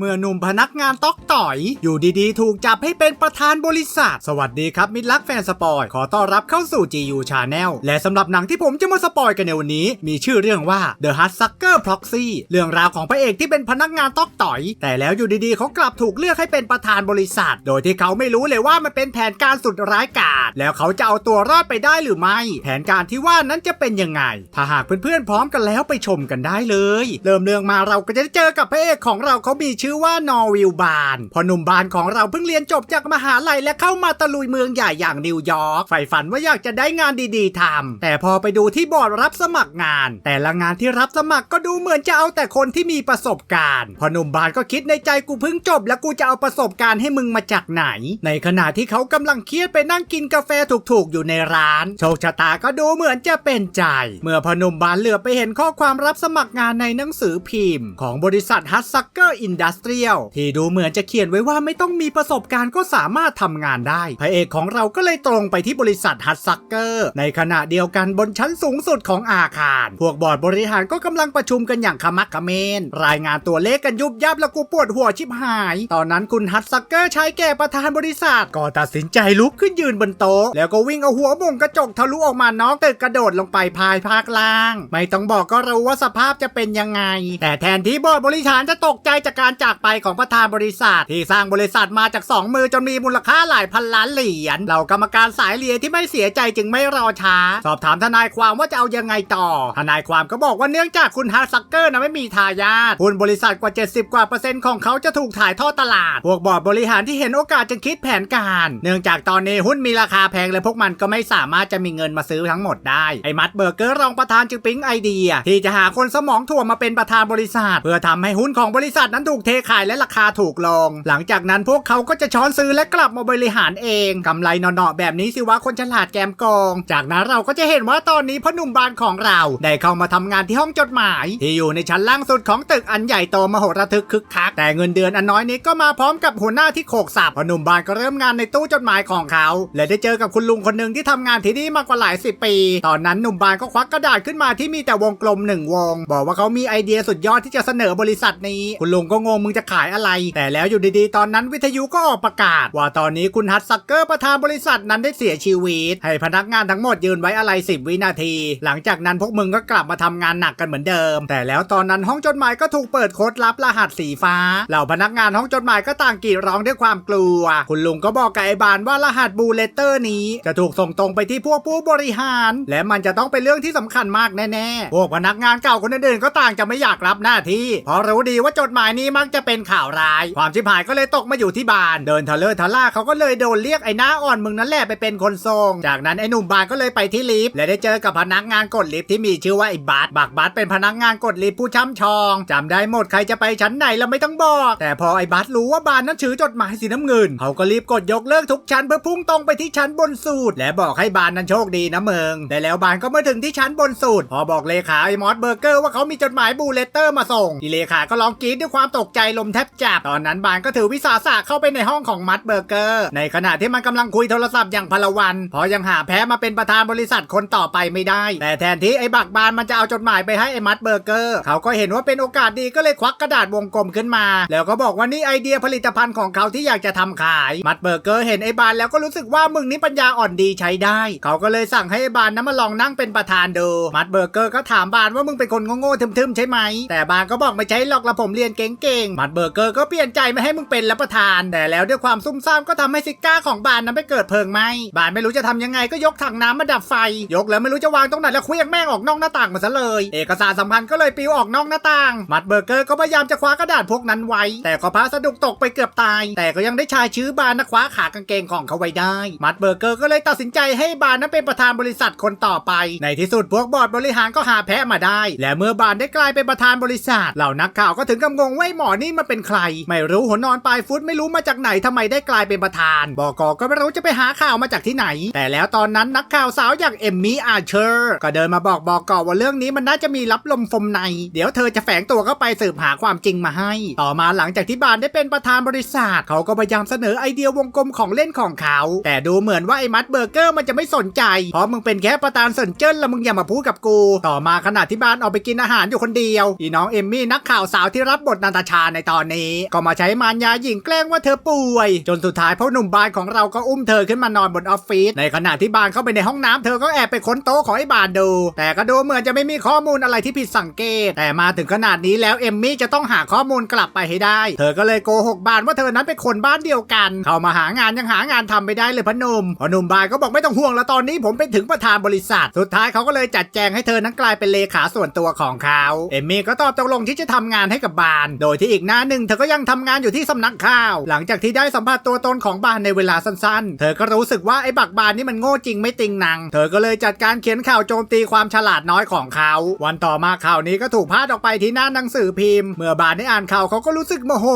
เมื่อหนุ่มพนักงานต๊อกต่อย อยู่ดีๆ ถูกจับให้เป็นประธานบริษัท สวัสดีครับ มิตรรักแฟนสปอย ขอต้อนรับเข้าสู่ GU Channel และสำหรับหนังที่ผมจะมาสปอยกันในวันนี้ มีชื่อเรื่องว่า The Hut Sucker Proxy เรื่องราวของพระเอกที่เป็นพนักงานต๊อกต่อย แต่แล้วอยู่ดีๆ เขากลับถูกเลือกให้เป็นประธานบริษัท โดยที่เขาไม่รู้เลยว่ามันเป็นแผนการสุดร้ายกาจแล้วเขาจะเอาตัวรอดไปได้หรือไม่ แผนการที่ว่านั้นจะเป็นยังไง ถ้าหากเพื่อนๆพร้อมกันแล้วไปชมกันได้เลย เริ่มเรื่องมาเราก็จะได้เจอกับพระเอกของเราเขามีชื่ื่อว่านอร์วิลบานพอหนุ่มบานของเราเพิ่งเรียนจบจากมหาลัยและเข้ามาตะลุยเมืองใหญ่อย่างนิวยอร์กใฝ่ฝันว่าอยากจะได้งานดีๆทำแต่พอไปดูที่บอร์ดรับสมัครงาน แต่ละงานที่รับสมัครก็ดูเหมือนจะเอาแต่คนที่มีประสบการณ์ พอหนุ่มบานก็คิดในใจกูเพิ่งจบ แล้วกูจะเอาประสบการณ์ให้มึงมาจากไหน ในขณะที่เขากำลังเครียดไปนั่งกินกาแฟถูกๆอยู่ในร้าน โชคชะตาก็ดูเหมือนจะเป็นใจ เมื่อพอหนุ่มบานเหลือไปเห็นข้อความรับสมัครงานในหนังสือพิมพ์ ของบริษัทฮัตซักเกอร์อินดัสเทรียลที่ดูเหมือนจะเขียนไว้ว่าไม่ต้องมีประสบการณ์ก็สามารถทำงานได้ พระเอกของเราก็เลยตรงไปที่บริษัทฮัตซักเกอร์ ในขณะเดียวกันบนชั้นสูงสุดของอาคาร พวกบอร์ดบริหารก็กำลังประชุมกันอย่างขมักเขม้น รายงานตัวเลขกันยุบยับแล้วกูปวดหัวชิบหาย ตอนนั้นคุณฮัตซักเกอร์ชายแก่ประธานบริษัท ก็ตัดสินใจลุกขึ้นยืนบนโต๊ะ แล้วก็วิ่งเอาหัวมุงกระจกทะลุออกมานอกตึกกระโดดลงไปภายภาคล่าง ไม่ต้องบอกก็รู้ว่าสภาพจะเป็นยังไง แต่แทนที่บอร์ดบริหารจะตกใจจากการจากไปของประธานบริษัท ที่สร้างบริษัทมาจากสองมือจนมีมูลค่าหลายพันล้านเหรียญเหล่ากรรมการสายเลียที่ไม่เสียใจจึงไม่รอช้า สอบถามทนายความว่าจะเอายังไงต่อ ทนายความก็บอกว่าเนื่องจากคุณฮาร์ซักเกอร์นะไม่มีทายาทหุ้นบริษัทกว่า 70 กว่าเปอร์เซ็นต์ของเขาจะถูกถ่ายทอดตลาด พวกบอร์ดบริหารที่เห็นโอกาสจึงคิดแผนการ เนื่องจากตอนนี้หุ้นมีราคาแพงและพวกมันก็ไม่สามารถจะมีเงินมาซื้อทั้งหมดได้ ไอ้มัดเบอร์เกอร์รองประธานจึงปิ๊งไอเดีย ที่จะหาคนสมองถ่วมาเป็นประธานบริษัท เพื่อทำให้หุ้นของบริษัทนั้นถูกเทขายและราคาถูกลง หลังจากนั้นพวกเขาก็จะช้อนซื้อและกลับมาบริหารเองกำไรเนาะๆแบบนี้สิวะคนฉลาดแกมโกงจากนั้นเราก็จะเห็นว่าตอนนี้พ่อหนุ่มบานของเรา ได้เข้ามาทำงานที่ห้องจดหมาย ที่อยู่ในชั้นล่างสุดของตึกอันใหญ่โตมโหฬารทึกคึกคักแต่เงินเดือนอันน้อยนี้ก็มาพร้อมกับหัวหน้าที่โขกสับพ่อหนุ่มบานก็เริ่มงานในตู้จดหมายของเขา และได้เจอกับคุณลุงคนหนึ่งที่ทำงานที่นี่มากว่าหลายสิบปี ตอนนั้นหนุ่มบานก็ควักกระดาษขึ้นมาที่มีแต่วงกลมหนึ่งวง บอกว่าเขามีไอเดียสุดยอดที่จะเสนอบริษัทนี้ คุณลุงก็งงมึงจะขายอะไร แต่แล้วอยู่ดีๆ ตอนนั้นวิทยุก็ออกประกาศ ว่าตอนนี้คุณฮัตซักเกอร์ประธานบริษัทนั้นได้เสียชีวิต ให้พนักงานทั้งหมดยืนไว้อะไร 10 วินาที หลังจากนั้นพวกมึงก็กลับมาทำงานหนักกันเหมือนเดิม แต่แล้วตอนนั้นห้องจดหมายก็ถูกเปิดโค้ดลับรหัสสีฟ้า เหล่าพนักงานห้องจดหมายก็ต่างกรีดร้องด้วยความกลัว คุณลุงก็บอกกับไอ้บานว่ารหัสบูเลเตอร์นี้ จะถูกส่งตรงไปที่พวกผู้บริหาร และมันจะต้องเป็นเรื่องที่สำคัญมากแน่ๆ พวกพนักงานเก่าคนอื่นๆก็ต่างจะไม่อยากรับหน้าที่ เพราะรู้ดีว่าจดหมายนี้มักจะเป็นข่าวร้าย ความชิบหายก็เลยตกมาอยู่ที่บาน เดินทะเลอร์ทะล่าเขาก็เลยโดนเรียกไอ้หน้าอ่อนมึงนั่นแหละไปเป็นคนส่งจากนั้นไอ้หนุ่มบานก็เลยไปที่ลิฟต์และได้เจอกับพนักงานกดลิฟต์ที่มีชื่อว่าไอ้บัสบักบัสเป็นพนักงานกดลิฟต์ผู้ช่ำชองจำได้หมดใครจะไปชั้นไหนแล้วไม่ต้องบอก แต่พอไอ้บัสรู้ว่าบานนั้นถือจดหมายสีน้ำเงินเขาก็รีบกดยกเลิกทุกชั้นเพื่อพุ่งตรงไปที่ชั้นบนสุดและบอกให้บานนั้นโชคดีนะเมืองแต่แล้วบานก็มาถึงที่ชั้นบนสุดพอบอกเลขาไอ้มอสเบอร์เกอร์ว่าเขามีจดหมายบูเลเตอร์มาส่งอีเลขาก็ร้องกรี๊ดด้วยความตกใจลมแทบจับ ตอนนั้นบานก็ถือวิสาสะเข้าไปในห้องของมัดเบอร์เกอร์ ในขณะที่มันกำลังคุยโทรศัพท์อย่างพลวันเพราะยังหาแพ้มาเป็นประธานบริษัทคนต่อไปไม่ได้ แต่แทนที่ไอ้บักบานมันจะเอาจดหมายไปให้ไอ้มัดเบอร์เกอร์ เขาก็เห็นว่าเป็นโอกาสดีก็เลยควักกระดาษวงกลมขึ้นมา แล้วก็บอกว่านี่ไอเดียผลิตภัณฑ์ของเขาที่อยากจะทำขาย มัดเบอร์เกอร์เห็นไอ้บานแล้วก็รู้สึกว่ามึงนี่ปัญญาอ่อนดีใช้ได้ เขาก็เลยสั่งให้ไอ้บานนั้นมาลองนั่งเป็นประธานดู มัดเบอร์เกอร์ก็ถามบานว่ามึงเป็นคนโง่ๆทึมๆใช่ไหม แต่บานก็บอกไม่ใช่หรอกละผมเรียนเก่งมัดเบอร์เกอร์ก็เปลี่ยนใจไม่ให้มึงเป็นแล้วประธาน แต่แล้วด้วยความซุ่มซ่ามก็ทำให้ซิก้าของบานนั้นไปเกิดเพลิงไหม้บานไม่รู้จะทำยังไงก็ยกถังน้ำมาดับไฟ ยกแล้วไม่รู้จะวางตรงไหนแล้วเคลี้ยงแม่งออกนอกหน้าต่างมาซะเลย เอกสารสำคัญก็เลยปิวออกนอกหน้าต่าง มัดเบอร์เกอร์ก็พยายามจะคว้ากระดาษพวกนั้นไว้ แต่ก็พาสะดุกตกไปเกือบตาย แต่ก็ยังได้ชายชื้อบานนะคว้าขากางเกงของเขาไว้ได้ มัดเบอร์เกอร์ก็เลยตัดสินใจให้บานนั้นเป็นประธานบริษัทคนต่อไป ในที่สุดพวกบอร์ดบริหารก็หาแพ้มาได้ และเมื่อบานได้กลายเป็นประธานบริษัท เหล่านักข่าวก็ถึงกับงงว่าหมอนี่มาเป็นใคร ไม่รู้หัวนอนปลายฟุตไม่รู้มาจากไหนทำไมได้กลายเป็นประธาน บอกก็ไม่รู้จะไปหาข่าวมาจากที่ไหน แต่แล้วตอนนั้นนักข่าวสาวอย่างเอมมี่อาร์เชอร์ก็เดินมาบอกบอกอว่าเรื่องนี้มันน่าจะมีรับลมฟมใน เดี๋ยวเธอจะแฝงตัวเข้าไปสืบหาความจริงมาให้ ต่อมาหลังจากที่บานได้เป็นประธานบริษัทเขาก็พยายามเสนอไอเดียวงกลมของเล่นของเขา แต่ดูเหมือนว่าไอ้มัดเบอร์เกอร์มันจะไม่สนใจ เพราะมึงเป็นแค่ประธานเซินเจิ้นแล้วมึงอย่ามาพูดกับกู ต่อมาขณะที่บานออกไปกินอาหารอยู่คนเดียวอีน้องเอมมี่นักข่าวสาวที่รับบทนาตาชาในตอนนี้ ก็มาใช้มารยาหญิงแกล้งว่าเธอป่วย จนสุดท้ายพ่อหนุ่มบานของเราก็อุ้มเธอขึ้นมานอนบนออฟฟิศในขณะที่บานเข้าไปในห้องน้ำเธอก็แอบไปค้นโต๊ะของไอ้บานดู แต่ก็ดูเหมือนจะไม่มีข้อมูลอะไรที่ผิดสังเกต แต่มาถึงขนาดนี้แล้วเอมมี่จะต้องหาข้อมูลกลับไปให้ได้ เธอก็เลยโกหกบานว่าเธอนั้นเป็นคนบ้านเดียวกัน เข้ามาหางานยังหางานทำไม่ได้เลยพอหนุ่มพอหนุ่มบานก็บอกไม่ต้องห่วงแล้วตอนนี้ผมเป็นถึงประธานบริษัท สุดท้ายเขาก็เลยจัดแจงให้เธอนั้นกลายเป็นเลขาส่วนตัวของเขา เอมมี่ก็ตอบตกลงที่จะทำงานให้กับบาน โดยที่อีกหน้าหนึ่งเธอก็ยังทำงานอยู่ที่สำนักข่าว หลังจากที่ได้สัมผัสตัวตนของบานในเวลาสั้นๆ เธอก็รู้สึกว่าไอ้บักบานนี่มันโง่จริงไม่ติงนัง เธอก็เลยจัดการเขียนข่าวโจมตีความฉลาดน้อยของเขา วันต่อมาข่าวนี้ก็ถูกพาดออกไปที่หน้าหนังสือพิมพ์ เมื่อบานได้อ่านข่าวเขาก็รู้สึกโมโห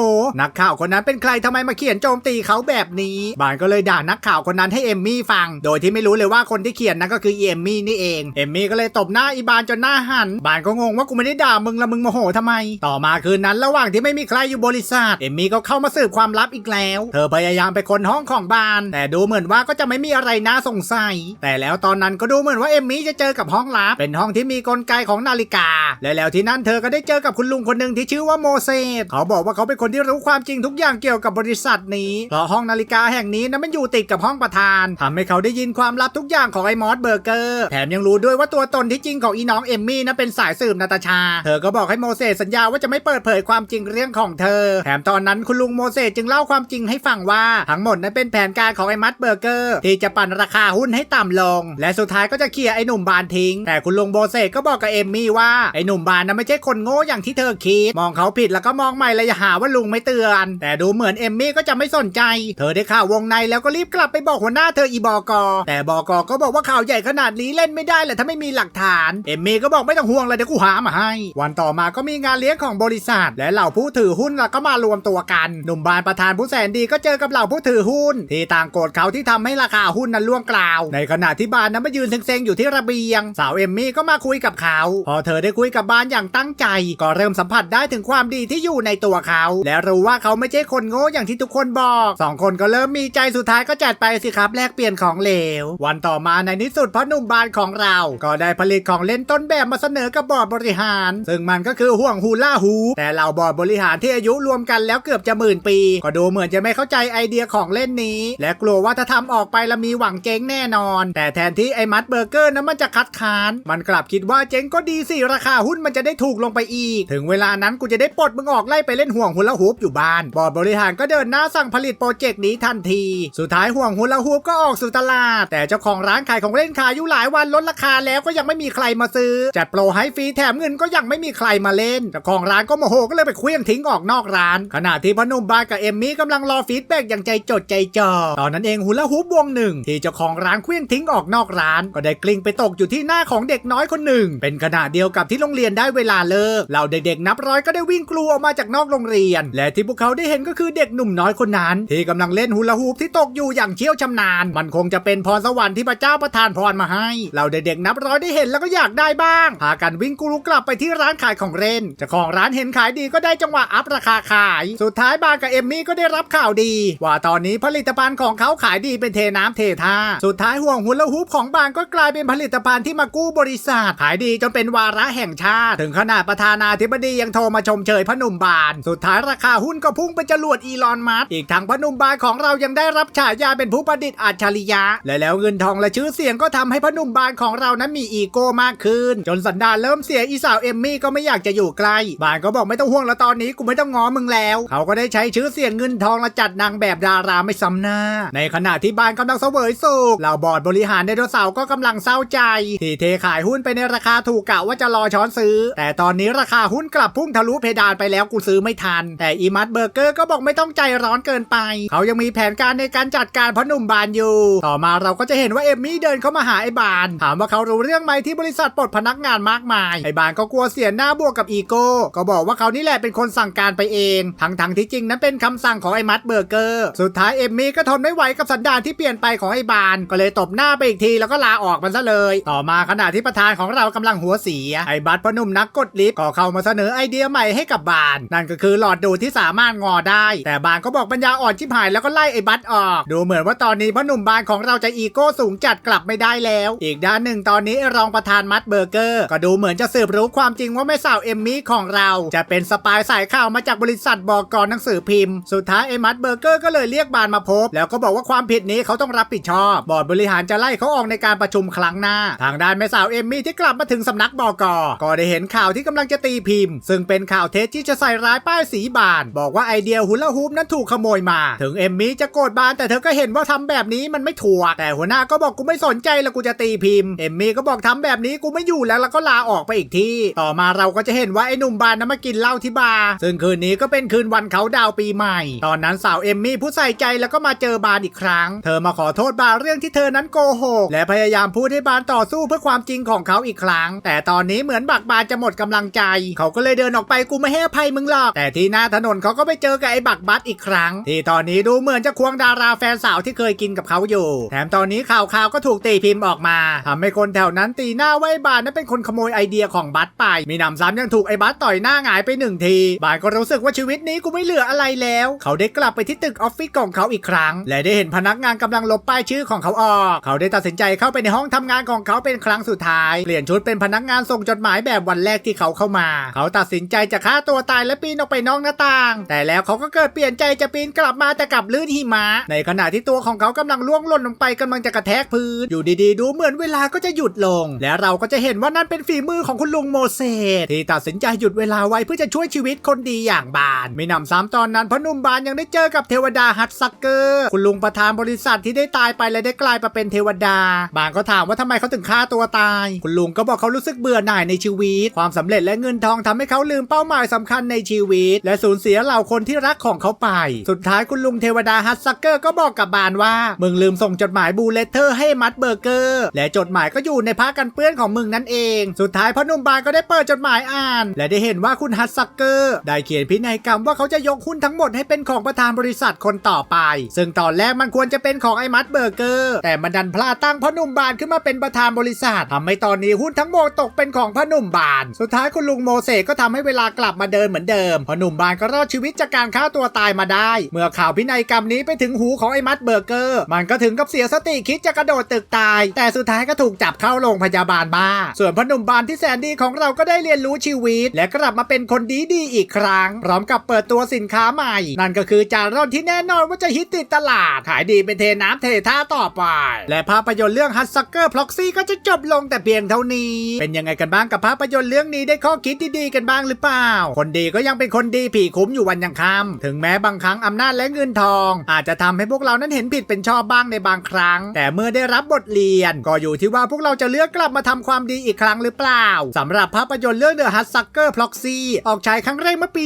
นักข่าวคนนั้นเป็นใครทำไมมาเขียนโจมตีเขาแบบนี้ บานก็เลยด่านักข่าวคนนั้นให้เอมมี่ฟัง โดยที่ไม่รู้เลยว่าคนที่เขียนนั่นก็คือเอมมี่นี่เอง เอมมี่ก็เลยตบหน้าอีบานจนหน้าหัน บานก็งงว่ากูไม่ได้ด่ามึงละมึงโมโหทำไม ต่อมาคืนนั้นระหว่างที่ไม่มีใครอยู่บริษัท เอมมี่ก็เข้ามาสืบความลับอีกแล้ว เธอพยายามไปค้นห้องของบาน แต่ดูเหมือนว่าก็จะไม่มีอะไรน่าสงสัย แต่แล้วตอนนั้นก็ดูเหมือนว่าเอมมี่จะเจอกับห้องลับ เป็นห้องที่มีกลไกของนาฬิกา และแล้วที่นั่นเธอก็ได้เจอกับคุณลุงคนหนึ่งที่ชื่อว่าโมเสส เขาบอกว่าเขาเป็นคนที่รู้ความจริงทุกอย่างเกี่ยวกับบริษัทนี้เพราะห้องนาฬิกาแห่งนี้นั้นมันอยู่ติดกับห้องประธานทำให้เขาได้ยินความลับทุกอย่างของไอ้มอสเบอร์เกอร์ แถมยังรู้ด้วยว่าตัวตนที่จริงของอีน้องเอมมี่นั้นเป็นสายสืบนาตาชา เธอก็บอกให้โมเสสสัญญาว่าจะไม่เปิดเผยความจริงเรื่องของเธอ แถมตอนนั้นคุณลุงโมเสสจึงเล่าความจริงให้ฟังว่า ทั้งหมดนั้นเป็นแผนการของไอ้มัสเบอร์เกอร์ ที่จะปั่นราคาหุ้นให้ต่ำลง และสุดท้ายก็จะเคลียร์ไอ้หนุ่มบานทิ้ง แต่คุณลุงโมเสสก็บอกกับเอมมี่ว่าไอ้หนุ่มบานนั้นไม่ใช่คนโง่อย่างที่เธอคิดมองเขาผิดแล้วก็มองใหม่เลยอย่าหาว่าลุงไม่เตือน แต่ดูเหมือนเอมมี่ก็จะไม่สนใจ เธอได้ข่าววงในแล้วก็รีบกลับไปบอกหัวหน้าเธออีบอกอแต่บอกอก็บอกว่าข่าวใหญ่ขนาดนี้เล่นไม่ได้แหละถ้าไม่มีหลักฐานเอมมี่ก็บอกไม่ต้องห่วงเลยเดี๋ยวกูหามาให้ วันต่อมาก็มีงานเลี้ยงของบริษัทและเหล่าผูผู้ถือหุ้นแล้วก็มารวมตัวกัน หนุ่มบานประธานผู้แสนดีก็เจอกับเหล่าผู้ถือหุ้น ที่ต่างโกรธเขาที่ทำให้ราคาหุ้นนั้นล่วงกล่าว ในขณะที่บานนั้นมายืนเซ็งๆอยู่ที่ระเบียง สาวเอมมี่ก็มาคุยกับเขา พอเธอได้คุยกับบานอย่างตั้งใจ ก็เริ่มสัมผัสได้ถึงความดีที่อยู่ในตัวเขา และรู้ว่าเขาไม่ใช่คนโง่อย่างที่ทุกคนบอกสองคนก็เริ่มมีใจสุดท้ายก็จัดไปสิครับแลกเปลี่ยนของเหลว วันต่อมาในที่สุดพ่อหนุ่มบานของเรา ก็ได้ผลิตของเล่นต้นแบบมาเสนอกับบอร์ดบริหาร ซึ่งมันก็คือห่วงฮูล่าฮูแต่เหล่าบอร์ดบริริหารที่อายุรวมกันแล้วเกือบจะหมื่นปี ก็ดูเหมือนจะไม่เข้าใจไอเดียของเล่นนี้ และกลัวว่าถ้าทำออกไปล้วมีหวังเจ๊งแน่นอน แต่แทนที่ไอ้มัดเบอร์เกอร์นั้นมันจะคัดค้าน มันกลับคิดว่าเจ๊งก็ดีสิราคาหุ้นมันจะได้ถูกลงไปอีก ถึงเวลานั้นกูจะได้ปลดมึงออกไล่ไปเล่นห่วงฮูลาฮูปอยู่บ้าน บอร์ดบริหารก็เดินหน้าสั่งผลิตโปรเจกต์นี้ทันที สุดท้ายห่วงฮูลาฮูปก็ออกสู่ตลาด แต่เจ้าของร้านขายของเล่นขายอยู่หลายวันลดราคาแล้วก็ยังไม่มีใครมาซื้อ จัดโปรให้ฟรีแถมเงินก็ยังไม่มีใครมาเล่นเจ้าของร้านก็โมโหก็เลยไปเคลี้ยงทิ้งออกนอกร้าน ขณะที่พอนุ่มบานกับเอมมี่กำลังรอฟีดแบ็กอย่างใจจดใจจ่อตอนนั้นเองฮูลาฮูปวงหนึ่ง ที่เจ้าของร้านเคลี้ยงทิ้งออกนอกร้าน ก็ได้กลิ้งไปตกอยู่ที่หน้าของเด็กน้อยคนหนึ่ง เป็นขณะเดียวกับที่โรงเรียนได้เวลาเลิกเหล่าเด็กๆนับร้อยก็ได้วิ่งกลัวออกมาจากนอกโรงเรียน และที่พวกเขาได้เห็นก็คือเด็กหนุ่มน้อยคนนั้น ที่กำลังเล่นฮูลาฮูปที่ตกอยู่อย่างเชี่ยวชำนาญ มันคงจะเป็นพรสวรรค์ที่พระเจ้าประทานพรมาให้เหล่าเด็กๆนับร้อยได้เห็นแล้วก็อยากได้บ้าง พากันวิ่งกรูกลับไปที่ร้านขายของเล่นเจ้าของร้านเห็นขายดีก็ได้จังหวะอัพราคาขาย สุดท้ายบานกับเอมมี่ก็ได้รับข่าวดี ว่าตอนนี้ผลิตภัณฑ์ของเขาขายดีเป็นเทน้ำเทท่า สุดท้ายห่วงฮูลาฮูปของบานก็กลายเป็นผลิตภัณฑ์ที่มากู้บริษัท ขายดีจนเป็นวาระแห่งชาติ ถึงขนาดประธานาธิบดียังโทรมาชมเชยพหนุ่มบาน สุดท้ายราคาหุ้นก็พุ่งไปจรวดอีลอนมัสก์อีกทั้งพนุ่มบานของเรายังได้รับฉายาเป็นผู้ประดิษฐ์อัจฉริยะ และแล้วเงินทองและชื่อเสียงก็ทำให้พนุ่มบานของเรานั้นมีอีโก้มากขึ้น จนสันดานเริ่มเสียอีสาวเอมมี่ก็ไม่อยากจะอยู่ใกล้บานก็บอกไม่ต้องห่วงแล้วตอนนี้กูไม่ต้องง้อมึงแล้ว เขาก็ได้ใช้ชื่อเสียงเงินทองและจัดนางแบบดาราไม่ซ้ำหน้า ในขณะที่บ้านกำลังเสวยสุขเหล่าบอร์ดบริหารไดโนเสาร์ก็กำลังเศร้าใจ ที่เทขายหุ้นไปในราคาถูกกะว่าจะรอช้อนซื้อ แต่ตอนนี้ราคาหุ้นกลับพุ่งทะลุเพดานไปแล้วกูซื้อไม่ทัน แต่อีมัดเบอร์เกอร์ก็บอกไม่ต้องใจร้อนเกินไป เขายังมีแผนการในการจัดการพอนุ่มบานอยู่ ต่อมาเราก็จะเห็นว่าเอมมี่เดินเข้ามาหาไอ้บาน ถามว่าเขารู้เรื่องไหมที่บริษัทปลดพนักงานมากมาย ไอ้บานก็กลัวเสียหน้าบวกกับอีโก้ ก็บอกว่าเขานี่แหละเป็นคนสั่งการไปเอง ทั้งทั้งๆที่จริงนั้นเป็นคำสั่งของไอ้มัดเบอร์เกอร์ สุดท้ายเอมมี่ก็ทนไม่ไหวกับสันดานที่เปลี่ยนไปของไอ้บาน ก็เลยตบหน้าไปอีกทีแล้วก็ลาออกมันซะเลย ต่อมาขณะที่ประธานของเรากำลังหัวเสีย ไอ้บัตพอหนุ่มนักกดลิฟต์ก็เข้ามาเสนอไอเดียใหม่ให้กับบาน นั่นก็คือหลอดดูดที่สามารถงอได้ แต่บานก็บอกปัญญาอ่อนชิบหายแล้วก็ไล่ไอ้บัตออก ดูเหมือนว่าตอนนี้พ่อหนุ่มบานของเราจะอีโก้สูงจัดกลับไม่ได้แล้ว อีกด้านหนึ่งตอนนี้รองประธานมัดเบอร์เกอร์ ก็ดูเหมือนจะสืบรู้ความจริงว่าแม่สาวเอมมี่ของเราจะเป็นสปายสายายข่าวมาจากบริษัทบอกกรหนังสือพิมพ์ สุดท้ายไอ้มัดเบอร์เกอร์ก็เลยเรียกบานมาพบ แล้วก็บอกว่าความผิดนี้เขาต้องรับผิดชอบ บอร์ดบริหารจะไล่เขาออกในการประชุมครั้งหน้า ทางด้านแม่สาวเอมมี่ที่กลับมาถึงสำนักบอกอก็ได้เห็นข่าวที่กำลังจะตีพิมพ์ ซึ่งเป็นข่าวเท็จที่จะใส่ร้ายป้ายสีบาน บอกว่าไอเดียฮุลาฮูปนั้นถูกขโมยมา ถึงเอมมี่จะโกรธบานแต่เธอก็เห็นว่าทำแบบนี้มันไม่ถูกแต่หัวหน้าก็บอกกูไม่สนใจแล้วกูจะตีพิมพ์เอมมี่ก็บอกทำแบบนี้กูไม่อยู่แล้วแล้วก็ลาออกไปอีกที่ ต่อมาเราก็จะเห็นว่าไอหนุ่มบานนั้นมากินเหล้าที่บาร์ซึ่งคืนนี้ก็เป็นคืนวันเขาดาวปีใหม่ ตอนนั้นสาวเอมมี่ผู้ใส่ใจแล้วก็มาเจอบานอีกครั้ง เธอมาขอโทษบานเรื่องที่เธอนั้นโกหกและพยายามพูดให้บานต่อสู้เพื่อความจริงของเขาอีกครั้ง แต่ตอนนี้เหมือนบักบานจะหมดกำลังใจ เขาก็เลยเดินออกไปกูไม่ให้อภัยมึงหรอกแต่ที่หน้าถนนเขาก็ไปเจอกับไอ้บักบัสอีกครั้ง ที่ตอนนี้ดูเหมือนจะควงดาราแฟนสาวที่เคยกินกับเขาอยู่ แถมตอนนี้ข่าวข่าวก็ถูกตีพิมพ์ออกมาทำให้คนแถวนั้นตีหน้าไว้บานนั้นเป็นคนขโมยไอเดียของบัสไป มีนำซ้ำยังถูกไอ้บัสต่อยหน้าหงายไปหนึ่งทีบานก็รู้สึกว่าชีวิตนี้กูไม่เหลืออะไรแล้ว เขาได้กลับไปที่ตึกออฟฟิศของเขาอีกครั้ง และได้เห็นพนักงานกำลังลบป้ายชื่อของเขาออก เขาได้ตัดสินใจเข้าไปในห้องทำงานของเขาเป็นครั้งสุดท้าย เปลี่ยนชุดเป็นพนักงานส่งจดหมายแบบวันแรกที่เขาเข้ามา เขาตัดสินใจจะฆ่าตัวตายและปีนออกไปนอกหน้าต่าง แต่แล้วเขาก็เกิดเปลี่ยนใจจะปีนกลับมาแต่กลับลื่นหิมะ ในขณะที่ตัวของเขากำลังล่วงหล่นลงไปกำลังจะกระแทกพื้น อยู่ดีๆ ดูเหมือนเวลาก็จะหยุดลง และเราก็จะเห็นว่านั่นเป็นฝีมือของคุณลุงโมเสสที่ตัดสินใจหยุดเวลาไว้เพื่อจะช่วยชีวิตคนดีอย่างบาน ไม่นำซ้ำตอนนั้นพนุ่มบานยังได้เจอกับเทวดาฮัตซักเกอร์ คุณลุงประธานบริษัทที่ได้ตายไปและได้กลายมาเป็นเทวดา บานก็ถามว่าทำไมเขาถึงฆ่าตัวตาย คุณลุงก็บอกเขารู้สึกเบื่อหน่ายในชีวิต ความสำเร็จและเงินทองทำให้เขาลืมเป้าหมายสำคัญในชีวิต และสูญเสียเหล่าคนที่รักของเขาไป สุดท้ายคุณลุงเทวดาฮัตซักเกอร์ก็บอกกับบานว่ามึงลืมส่งจดหมายบูเลตเตอร์ให้มัดเบอร์เกอร์ และจดหมายก็อยู่ในผ้ากันเปื้อนของมึงนั่นเอง สุดท้ายพ่อนุ่มบานก็ได้เปิดจดหมายอ่าน และได้เห็นว่าคุณฮัตซักเกอร์ได้เขียนพินัยกรรมว่าเขาจะยกหุ้นทั้งหมดให้เป็นของประธานบริษัทคนต่อไป ซึ่งตอนแรกมันควรจะเป็นของไอ้มัดเบอร์เกอร์ แต่มันดันพลาดตั้งพ่อหนุ่มบานขึ้นมาเป็นประธานบริษัททำให้ตอนนี้หุ้นทั้งหมดตกเป็นของพ่อหนุ่มบาน สุดท้ายคุณลุงโมเสสก็ทำให้เวลากลับมาเดินเหมือนเดิมพ่อหนุ่มบานก็รอดชีวิตจากการฆ่าตัวตายมาได้ เมื่อข่าวพินัยกรรมนี้ไปถึงหูของไอ้มัดเบอร์เกอร์ มันก็ถึงกับเสียสติคิดจะกระโดดตึกตาย แต่สุดท้ายก็ถูกจับเข้าโรงพยาบาลบ้าส่วนพ่อหนุ่มบานที่แสนดีของเราก็ได้เรียนรู้ชีวิต และกลับมาเป็นคนดีดีๆอีกครั้ง พร้อมกับเปิดตัวสินค้าใหม่ นั่นก็คือจานร่อนที่แน่นอนว่าจะฮิตติดตลาด ขายดีเป็นเทน้ำเทท่าต่อไป และภาพยนตร์เรื่องฮัตซักเกอร์พล็อกซี่ก็จะจบลงแต่เพียงเท่านี้ เป็นยังไงกันบ้างกับภาพยนตร์เรื่องนี้ได้ข้อคิดดีๆกันบ้างหรือเปล่า คนดีก็ยังเป็นคนดีผีคุ้มอยู่วันยังค่ำถึงแม้บางครั้งอำนาจและเงินทอง อาจจะทำให้พวกเรานั้นเห็นผิดเป็นชอบบ้างในบางครั้ง แต่เมื่อได้รับบทเรียน ก็อยู่ที่ว่าพวกเราจะเลือกกลับมาทำความดีอีกครั้งหรือเปล่าสำหรับภาพยนตร์เรื่อง The Hut Sucker Proxy ออกฉายครั้งแรกเมื่อปี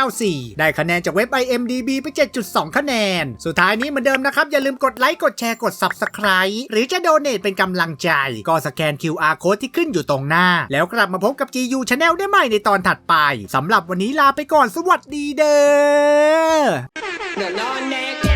1994 ได้คะแนนจากเว็บ IMDB ไป 7.2 คะแนน สุดท้ายนี้เหมือนเดิมนะครับ อย่าลืมกดไลค์กดแชร์กด Subscribe หรือจะโดเน a เป็นกำลังใจ ก็สแกน QR Code ที่ขึ้นอยู่ตรงหน้า แล้วกลับมาพบกับ GU Channel ได้ใหม่ในตอนถัดไปสำหรับวันนี้ลาไปก่อนสวัสดีเด้อ The long neck